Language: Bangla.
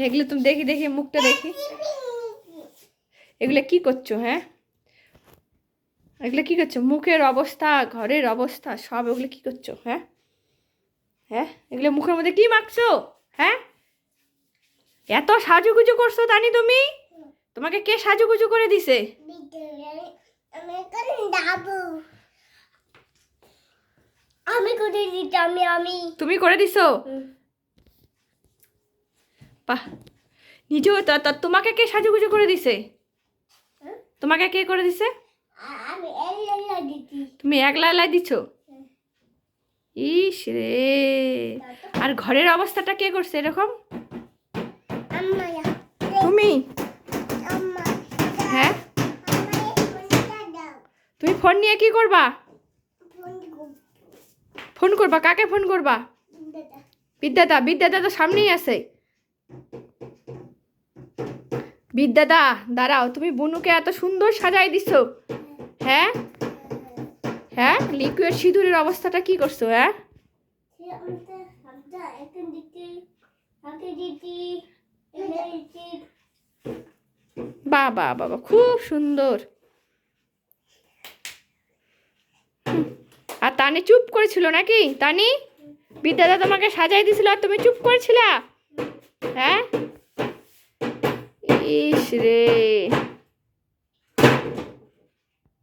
এগুলো তুমি দেখি দেখি মুখটা দেখি। এগুলো কি করছ হ্যাঁ? এগুলো কি করছ? মুখের অবস্থা ঘরের অবস্থা সব এগুলো কি করছ হ্যাঁ? হ্যাঁ? এগুলো মুখের মধ্যে কি মাখছো হ্যাঁ? এত সাজুগুজু করছ তানি তুমি? তোমাকে কে সাজুগুজু করে দিছে? আমি করে আমি তুমি করে দিছো? বাহ। নিজেও তোমাকে কে সাজুগুজু করে দিছে? হ্যাঁ? তোমাকে কে করে দিছে? তুমি একলা একলাই দিছো? ইস রে। আর ঘরের অবস্থাটা কে করছে এরকম? তুমি? হ্যাঁ? তুমি ফোন নিয়ে কি করবা? ফোন করবা? কাকে ফোন করবা? বিদ্যাদা বিদ্যাদা তো সামনেই আছে। বিদ্যাদা দাঁড়াও তুমি বুনুকে এত সুন্দর সাজাই দিছো। হ্যাঁ? হ্যাঁ? লিকুইড সিঁদুরের অবস্থাটা কি করছ হ্যাঁ? সে আমাদের হাতটা এখন দিচ্ছি আগে দিচ্ছি এখানে দিচ্ছি বা বা বাবা খুব সুন্দর। আর তানি চুপ করেছিল নাকি? তানি? বিদ্যাদা তোমাকে সাজাই দিছিল আর তুমি চুপ করেছিলা? হ্যাঁ?